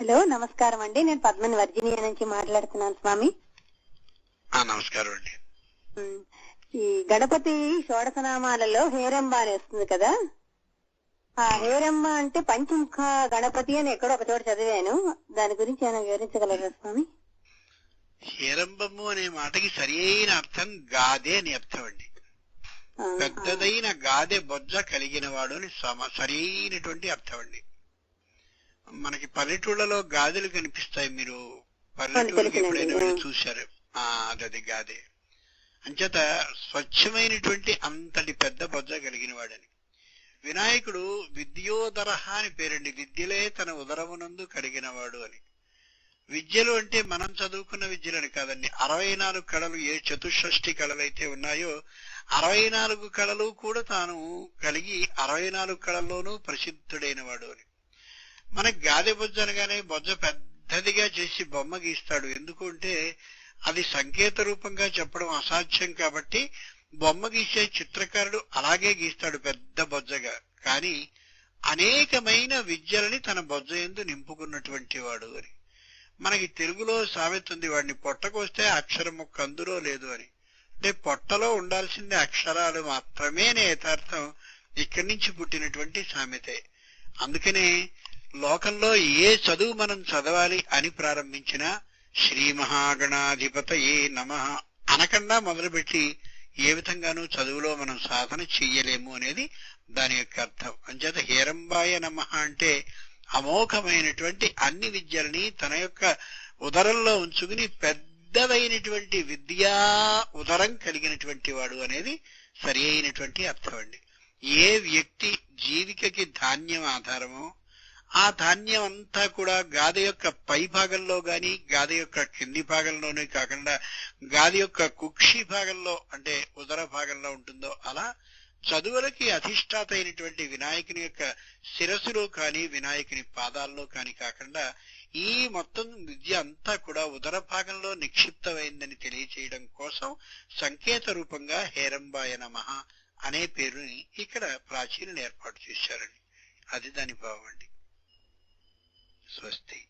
Hello నమస్కారం అండి. నేను పద్మని వర్జినియా నుంచి మాట్లాడుతున్నాను స్వామి. ఆ నమస్కారం అండి. ఈ గణపతి షోడశనామాలలో హేరంబ అని వస్తుంది కదా? ఆ హేరంబ అంటే పంచముఖ గణపతి అని ఎక్కడో ఒక చోట చదివాను. దాని గురించి ఏమైనా వివరించగలరా స్వామి? హేరంబము అనే మాటకి సరి అయిన అర్థం గాదే అని అర్థం అండి. పెద్దదైన గాదె బొజ్జ కలిగిన వాడు అని సమ సరైనటువంటి అర్థం అండి. మనకి పల్లెటూళ్ళలో గాదెలు కనిపిస్తాయి మీరు పల్లెటూళ్ళకి. ఎప్పుడైనా వెళ్ళి చూశారు? ఆ అదది గాదె. అంచేత స్వచ్ఛమైనటువంటి అంతటి పెద్ద బొజ్జ కలిగిన వాడని. వినాయకుడు విద్యోదర అని పేరండి. విద్యలే తన ఉదరమునందు కలిగిన వాడు అని. విద్యలు అంటే మనం చదువుకున్న విద్యలని కాదండి. అరవై నాలుగు కళలు ఏ చతుషష్ఠి కళలు అయితే ఉన్నాయో అరవై నాలుగు కళలు కూడా తాను కలిగి అరవై నాలుగు కళల్లోనూ ప్రసిద్ధుడైన వాడు అని. మనకి గాలి బొజ్జ అనగానే బొజ్జ పెద్దదిగా చేసి బొమ్మ గీస్తాడు. ఎందుకు అంటే అది సంకేత రూపంగా చెప్పడం అసాధ్యం కాబట్టి బొమ్మ గీసే చిత్రకారుడు అలాగే గీస్తాడు పెద్ద బొజ్జగా. కానీ అనేకమైన విద్యలని తన బొజ్జ ఎందు నింపుకున్నటువంటి వాడు అని. మనకి తెలుగులో సామెత ఉంది వాడిని పొట్టకొస్తే అక్షరం ఒక్క అందులో లేదు అని. అంటే పొట్టలో ఉండాల్సింది అక్షరాలు మాత్రమే అనే యథార్థం ఇక్కడి నుంచి పుట్టినటువంటి సామెతే. అందుకనే లోకంలో ఏ చదువు మనం చదవాలి అని ప్రారంభించిన శ్రీ మహాగణాధిపతయే నమ అనకుండా మొదలుపెట్టి ఏ విధంగానూ చదువులో మనం సాధన చెయ్యలేము అనేది దాని యొక్క అర్థం. అంచేత హేరంబాయ నమ అంటే అమోఘమైనటువంటి అన్ని విద్యలని తన యొక్క ఉదరంలో ఉంచుకుని పెద్దదైనటువంటి విద్యా ఉదరం కలిగినటువంటి వాడు అనేది సరి అయినటువంటి అర్థం అండి. ఏ వ్యక్తి జీవికకి ధాన్యం ఆధారమో ఆ ధాన్యం అంతా కూడా గాది యొక్క పై భాగంలో గాని గాది యొక్క కింది భాగంలోనే కాకుండా గాది యొక్క కుక్షి భాగంలో అంటే ఉదర భాగంలో ఉంటుందో అలా చదువులకి అధిష్టాత అయినటువంటి వినాయకుని యొక్క శిరస్సులో కానీ వినాయకుని పాదాల్లో కానీ కాకుండా ఈ మొత్తం విద్య అంతా కూడా ఉదర భాగంలో నిక్షిప్తమైందని తెలియచేయడం కోసం సంకేత రూపంగా హేరంబాయ నమః అనే పేరుని ఇక్కడ ప్రాచీనులు ఏర్పాటు చేశారండి. అది దాని భావం అండి. స్వస్తి